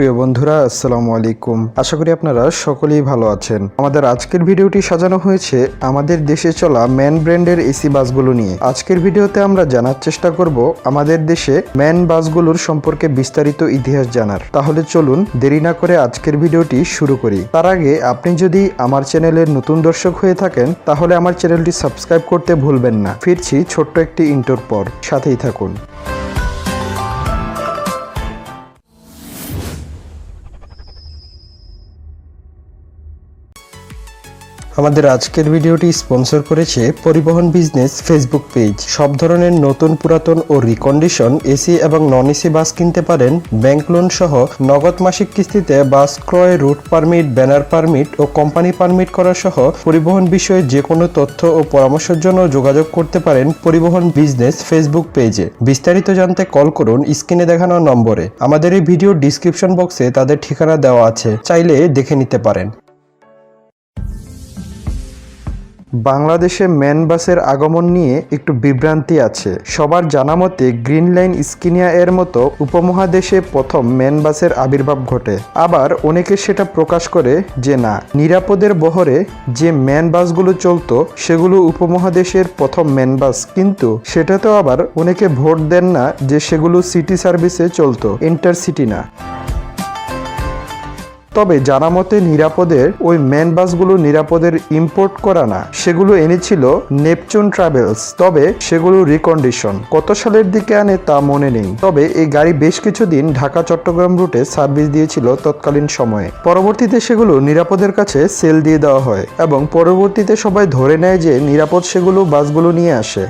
প্রিয় বন্ধুরা, আসসালামু আলাইকুম। আশা করি আপনারা সকলেই ভালো আছেন। আমাদের আজকের ভিডিওটি সাজানো হয়েছে আমাদের দেশে চলা ম্যান ব্র্যান্ডের এসি বাসগুলো নিয়ে। আজকের ভিডিওতে আমরা জানার চেষ্টা করব আমাদের দেশে ম্যান বাসগুলোর সম্পর্কে বিস্তারিত ইতিহাস জানার। তাহলে চলুন দেরি না করে আজকের ভিডিওটি শুরু করি। তার আগে আপনি যদি আমার চ্যানেলের নতুন দর্শক হয়ে থাকেন, তাহলে আমার চ্যানেলটি সাবস্ক্রাইব করতে ভুলবেন না। ফিরছি ছোট্ট একটি ইন্টোর পর। সাথেই থাকুন। আমাদের আজকের ভিডিওটি স্পন্সর করেছে পরিবহন বিজনেস ফেসবুক পেজ। সব ধরনের নতুন পুরাতন ও রিকন্ডিশন এসি এবং নন এসি বাস কিনতে পারেন। ব্যাংক লোন সহ নগদ মাসিক কিস্তিতে বাস ক্রয় রুট পারমিট ব্যানার পারমিট ও কোম্পানি পারমিট করা সহ পরিবহন বিষয়ে যে কোনো তথ্য ও পরামর্শের জন্য যোগাযোগ করতে পারেন পরিবহন বিজনেস ফেসবুক পেজে। বিস্তারিত জানতে কল করুন স্ক্রিনে দেখানো নম্বরে। আমাদের এই ভিডিও ডিসক্রিপশন বক্সে তাদের ঠিকানা দেওয়া আছে। চাইলে দেখে নিতে পারেন। বাংলাদেশে ম্যান বাসের আগমন নিয়ে একটু বিভ্রান্তি আছে। সবার জানা মতে গ্রিন লাইন স্কিনিয়া এর মতো উপমহাদেশে প্রথম ম্যান বাসের আবির্ভাব ঘটে। আবার অনেকে সেটা প্রকাশ করে যে না, নিরাপদের বহরে যে ম্যান বাসগুলো চলতো, সেগুলো উপমহাদেশের প্রথম ম্যান বাস। কিন্তু সেটাতেও আবার অনেকে ভোট দেন না যে সেগুলো সিটি সার্ভিসে চলতো, ইন্টারসিটি না। তবে জানা মতে নিরাপদের ওই ম্যান বাসগুলো নিরাপদের ইম্পোর্ট করা না। সেগুলো এনেছিল নেপচুন ট্রাভেলস। তবে সেগুলো রিকন্ডিশন। কত সালের দিকে আনে তা মনে নেই। তবে এই গাড়ি বেশ কিছুদিন ঢাকা চট্টগ্রাম রুটে সার্ভিস দিয়েছিল তৎকালীন সময়ে। পরবর্তীতে সেগুলো নিরাপদের কাছে সেল দিয়ে দেওয়া হয় এবং পরবর্তীতে সবাই ধরে নেয় যে নিরাপদ সেগুলো বাসগুলো নিয়ে আসে।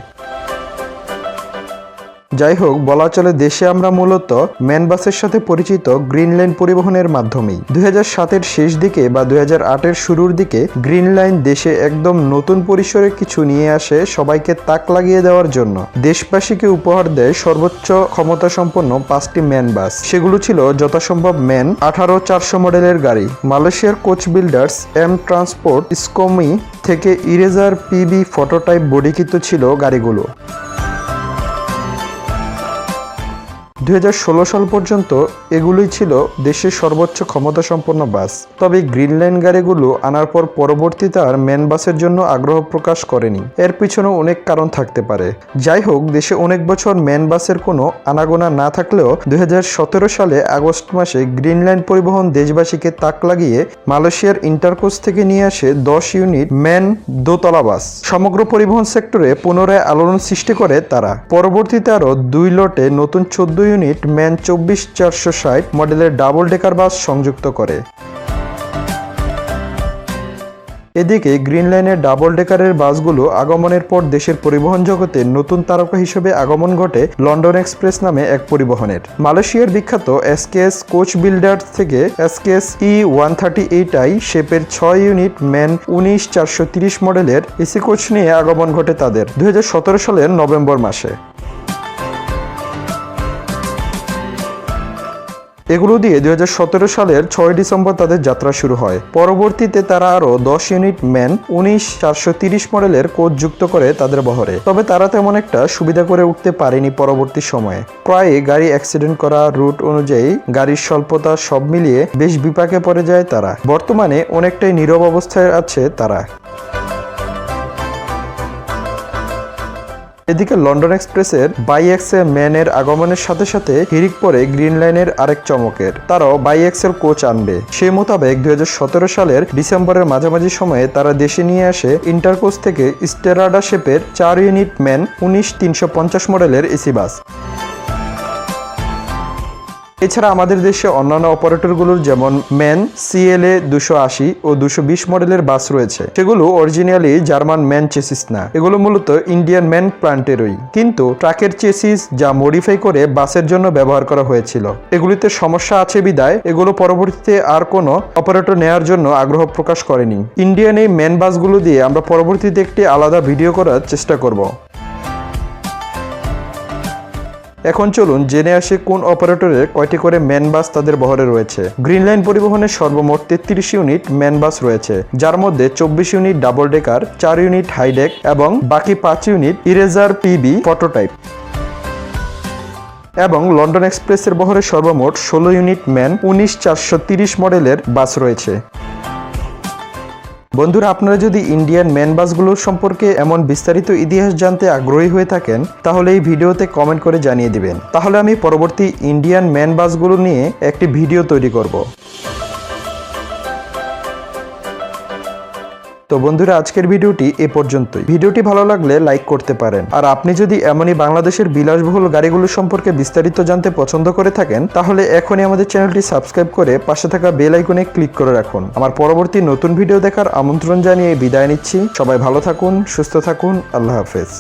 যাই হোক, বলা চলে দেশে আমরা মূলত ম্যান বাসের সাথে পরিচিত গ্রিন লাইন পরিবহনের মাধ্যমেই। দুই সাতের শেষ দিকে বা দুই হাজার আটের শুরুর দিকে গ্রিন লাইন দেশে একদম নতুন পরিসরে কিছু নিয়ে আসে সবাইকে তাক লাগিয়ে দেওয়ার জন্য। দেশবাসীকে উপহার দেয় সর্বোচ্চ ক্ষমতা সম্পন্ন পাঁচটি ম্যান বাস সেগুলো ছিল যথাসম্ভব ম্যান আঠারো চারশো মডেলের গাড়ি, মালয়েশিয়ার coach builders M transport Scomi থেকে ইরেজার পিবি ফটোটাইপ বডিকৃত ছিল গাড়িগুলো। দুই হাজার ষোলো সাল পর্যন্ত এগুলোই ছিল দেশের সর্বোচ্চ ক্ষমতা সম্পন্ন বাস। তবে গ্রিন লাইন গাড়িগুলো আনার পর পরবর্তীতে আর ম্যান বাসের জন্য আগ্রহ প্রকাশ করেনি। এর পিছনে অনেক কারণ থাকতে পারে। যাই হোক, দেশে অনেক বছর ম্যান বাসের কোনো আনাগোনা না থাকলেও দুই হাজার সতেরো সালে আগস্ট মাসে গ্রিন লাইন পরিবহন দেশবাসীকে তাক লাগিয়ে মালয়েশিয়ার ইন্টারকোস থেকে নিয়ে আসে দশ ইউনিট ম্যান দোতলা বাস। সমগ্র পরিবহন সেক্টরে পুনরায় আলোড়ন সৃষ্টি করে তারা। পরবর্তীতে আরও দুই লটে নতুন চোদ্দ ইউনিট ম্যান চব্বিশ চারশো ষাট মডেলের ডাবল ডেকার বাস সংযুক্ত করে। এদিকে গ্রিন লাইনের ডাবল ডেকারের বাসগুলো আগমনের পর দেশের পরিবহন জগতে নতুন তারকা হিসেবে আগমন ঘটে লন্ডন এক্সপ্রেস নামে এক পরিবহনের। মালয়েশিয়ার বিখ্যাত এসকেএস কোচ বিল্ডার থেকে SKS E one thirty eight I শেপের ছয় ইউনিট ম্যান উনিশ চারশো তিরিশ মডেলের এসি কোচ নিয়ে আগমন ঘটে তাদের দু হাজার সতেরো সালের নভেম্বর মাসে। এগুলো দিয়ে দু হাজার সতেরো সালের ছয় ডিসেম্বর তাদের যাত্রা শুরু হয়। পরবর্তীতে তারা আরও দশ ইউনিট ম্যান উনিশ চারশো তিরিশ মডেলের কোচ যুক্ত করে তাদের বহরে। তবে তারা তেমন একটা সুবিধা করে উঠতে পারেনি পরবর্তী সময়ে। প্রায় গাড়ি অ্যাক্সিডেন্ট করা রুট অনুযায়ী গাড়ির স্বল্পতা সব মিলিয়ে বেশ বিপাকে পড়ে যায় তারা। বর্তমানে অনেকটাই নীরব অবস্থায় আছে তারা। এদিকে লন্ডন এক্সপ্রেসের বাই ম্যানের আগমনের সাথে সাথে হিরিক পরে গ্রিন লাইনের আরেক চমকের। তারাও বাই এক্সেল কোচ আনবে। সে মোতাবেক দু হাজার সতেরো সালের ডিসেম্বরের মাঝামাঝি সময়ে তারা দেশে নিয়ে আসে ইন্টারকোচ থেকে স্টেরাডা শেপের চার ইউনিট ম্যান উনিশ তিনশো মডেলের এসি বাস। এছাড়া আমাদের দেশে অন্যান্য অপারেটরগুলোর যেমন ম্যান, সিএলএ দুশো আশি ও দুশো বিশ মডেলের বাস রয়েছে। সেগুলো অরিজিনালি জার্মান ম্যান চেসিস না। এগুলো মূলত ইন্ডিয়ান ম্যান প্লান্টেরই। কিন্তু ট্রাকের চেসিস যা মডিফাই করে বাসের জন্য ব্যবহার করা হয়েছিল, এগুলিতে সমস্যা আছে বিদায়। এগুলো পরবর্তীতে আর কোনো অপারেটর নেওয়ার জন্য আগ্রহ প্রকাশ করেনি। ইন্ডিয়ান এই ম্যান বাসগুলো দিয়ে আমরা পরবর্তীতে একটি আলাদা ভিডিও করার চেষ্টা করব। এখন চলুন জেনে আসি কোন অপারেটরের কয়টি করে ম্যান বাস তাদের বহরে রয়েছে। গ্রিন লাইন পরিবহনের সর্বমোট তেত্রিশ ইউনিট ম্যান বাস রয়েছে, যার মধ্যে চব্বিশ ইউনিট ডাবল ডেকার, চার ইউনিট হাইডেক এবং বাকি পাঁচ ইউনিট ইরেজার পিবি ফটোটাইপ এবং লন্ডন এক্সপ্রেসের বহরে সর্বমোট ষোলো ইউনিট ম্যান উনিশ চারশো তিরিশ মডেলের বাস রয়েছে। বন্ধুরা, আপনারা যদি ইন্ডিয়ান ম্যান বাসগুলোর সম্পর্কে এমন বিস্তারিত ইতিহাস জানতে আগ্রহী হয়ে থাকেন, তাহলে এই ভিডিওতে কমেন্ট করে জানিয়ে দিবেন। তাহলে আমি পরবর্তী ইন্ডিয়ান ম্যান বাসগুলো নিয়ে একটি ভিডিও তৈরি করব। তো বন্ধুরা, আজকের ভিডিওটি এ পর্যন্তই। ভিডিওটি ভালো লাগলে লাইক করতে পারেন। আর আপনি যদি এমনই বাংলাদেশের বিলাসবহুল গাড়িগুলো সম্পর্কে বিস্তারিত জানতে পছন্দ করে থাকেন, তাহলে এখনই আমাদের চ্যানেলটি সাবস্ক্রাইব করে পাশে থাকা বেল আইকনে ক্লিক করে রাখুন। আমার পরবর্তী নতুন ভিডিও দেখার আমন্ত্রণ জানিয়ে বিদায় নিচ্ছি। সবাই ভালো থাকুন, সুস্থ থাকুন। আল্লাহ হাফেজ।